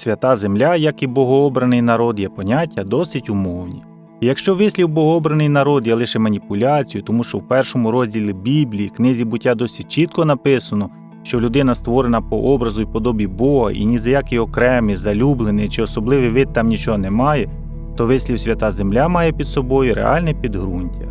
Свята земля, як і богообраний народ, є поняття досить умовні. І якщо вислів богообраний народ є лише маніпуляцією, тому що в першому розділі Біблії, книзі буття досить чітко написано, що людина створена по образу і подобі Бога, і ні за який окремий, залюблений чи особливий вид там нічого немає, то вислів свята земля має під собою реальне підґрунтя.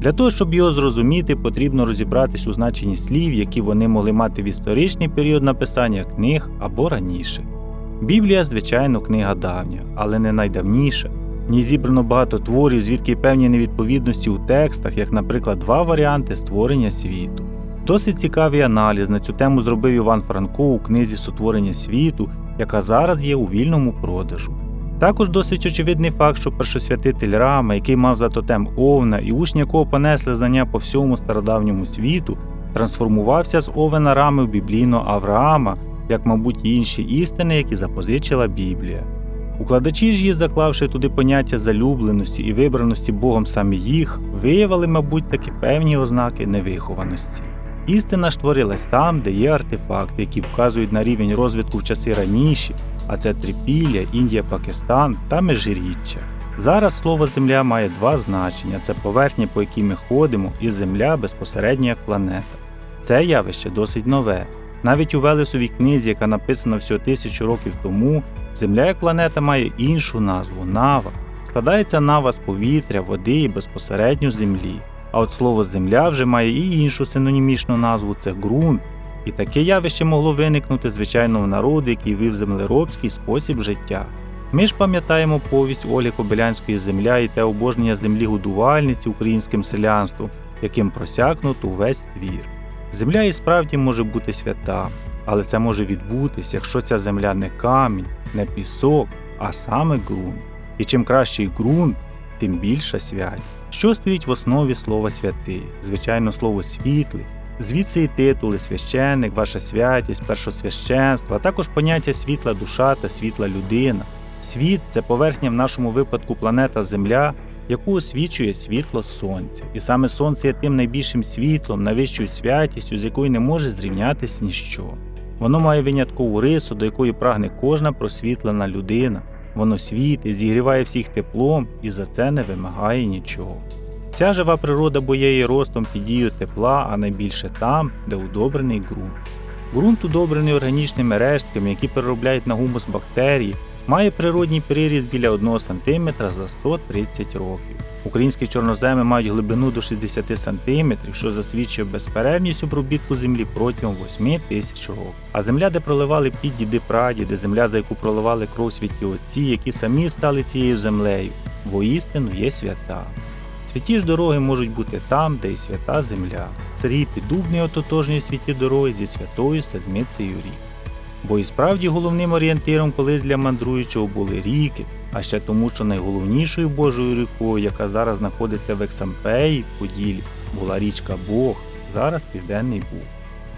Для того, щоб його зрозуміти, потрібно розібратись у значенні слів, які вони могли мати в історичний період написання книг або раніше. Біблія, звичайно, книга давня, але не найдавніша. В ній зібрано багато творів, звідки певні невідповідності у текстах, як, наприклад, два варіанти створення світу. Досить цікавий аналіз на цю тему зробив Іван Франко у книзі Сотворення світу, яка зараз є у вільному продажу. Також досить очевидний факт, що першосвятитель Рама, який мав за тотем Овна і учні якого понесли знання по всьому стародавньому світу, трансформувався з Овена Рами в біблійного Авраама, як, мабуть, і інші істини, які запозичила Біблія. Укладачі ж її, заклавши туди поняття залюбленості і вибраності Богом саме їх, виявили, мабуть, таки певні ознаки невихованості. Істина ж творилась там, де є артефакти, які вказують на рівень розвитку в часи раніші, а це Трипілля, Індія, Пакистан та Межиріччя. Зараз слово Земля має два значення: це поверхня, по якій ми ходимо, і Земля безпосередньо як планета. Це явище досить нове. Навіть у Велесовій книзі, яка написана всього тисячу років тому, Земля як планета має іншу назву нава. Складається нава з повітря, води і безпосередньо землі. А от слово земля вже має і іншу синонімічну назву це ґрунт. І таке явище могло виникнути звичайно в народу, який вив землеробський спосіб життя. Ми ж пам'ятаємо повість Олі Кобилянської земля і те обожнення землі годувальниці українським селянством, яким просякнуто увесь твір. Земля і справді може бути свята, але це може відбутись, якщо ця земля не камінь, не пісок, а саме ґрунт. І чим кращий ґрунт, тим більша свять. Що стоїть в основі слова святий? Звичайно, слово світлий. Звідси і титули священник, ваша святість, першосвященство, а також поняття світла душа та світла людина. Світ це поверхня в нашому випадку планета Земля, яку освічує світло Сонця. І саме Сонце є тим найбільшим світлом, найвищою святістю, з якою не може зрівнятись ніщо. Воно має виняткову рису, до якої прагне кожна просвітлена людина. Воно світить, зігріває всіх теплом і за це не вимагає нічого. Ця жива природа боєє ростом під дією тепла, а найбільше там, де удобрений ґрунт. Ґрунт, удобрений органічними рештками, які переробляють на гумус бактерії, має природній приріст біля 1 см за 130 років. Українські чорноземи мають глибину до 60 см, що засвідчує безперервність обробітку землі протягом 8 тисяч років. А земля, де проливали під діди прадіди, земля, за яку проливали кров святі отці, які самі стали цією землею, воістину є свята. Святі ж дороги можуть бути там, де і свята земля. Царі піддубний ототожнює святі дороги зі святою седмицею рік. Бо і справді головним орієнтиром колись для мандруючого були ріки, а ще тому, що найголовнішою Божою рікою, яка зараз знаходиться в Ексампеї, Поділі, була річка Бог, зараз Південний Буг.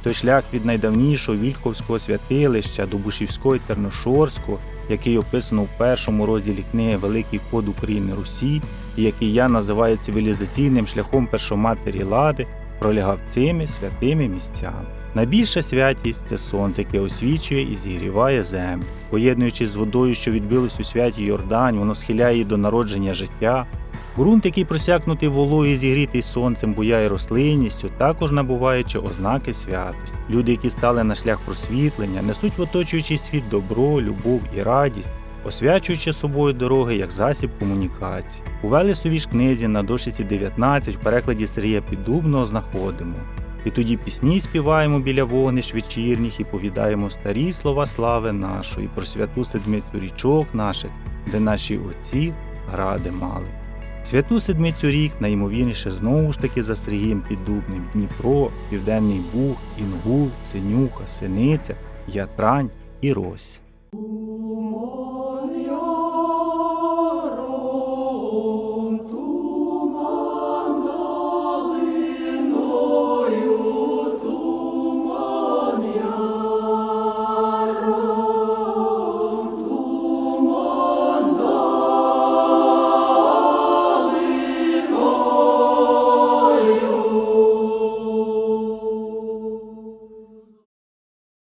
Той шлях від найдавнішого Вільховського святилища до Бушівського Терношорського, який описано в першому розділі книги Великий код України Русі, і який я називаю цивілізаційним шляхом першоматері Лади, пролягав цими святими місцями. Найбільша святість це сонце, яке освічує і зігріває землю. Поєднуючись з водою, що відбилась у святі Йордань, воно схиляє її до народження життя. Ґрунт, який просякнутий вологою, і зігрітий сонцем, буяє рослинністю, також набуваючи ознаки святості. Люди, які стали на шлях просвітлення, несуть в оточуючий світ добро, любов і радість, освячуючи собою дороги як засіб комунікації. У Велесовій ж книзі на дошиці 19 в перекладі Сергія Піддубного знаходимо. І тоді пісні співаємо біля вогнищ вечірніх і повідаємо старі слова слави нашої про святу седмицю річок наших, де наші отці гради мали. Святу седмицю рік найімовірніше знову ж таки за Сергієм Піддубним Дніпро, Південний Буг, Інгул, Синюха, Синиця, Ятрань і Рось.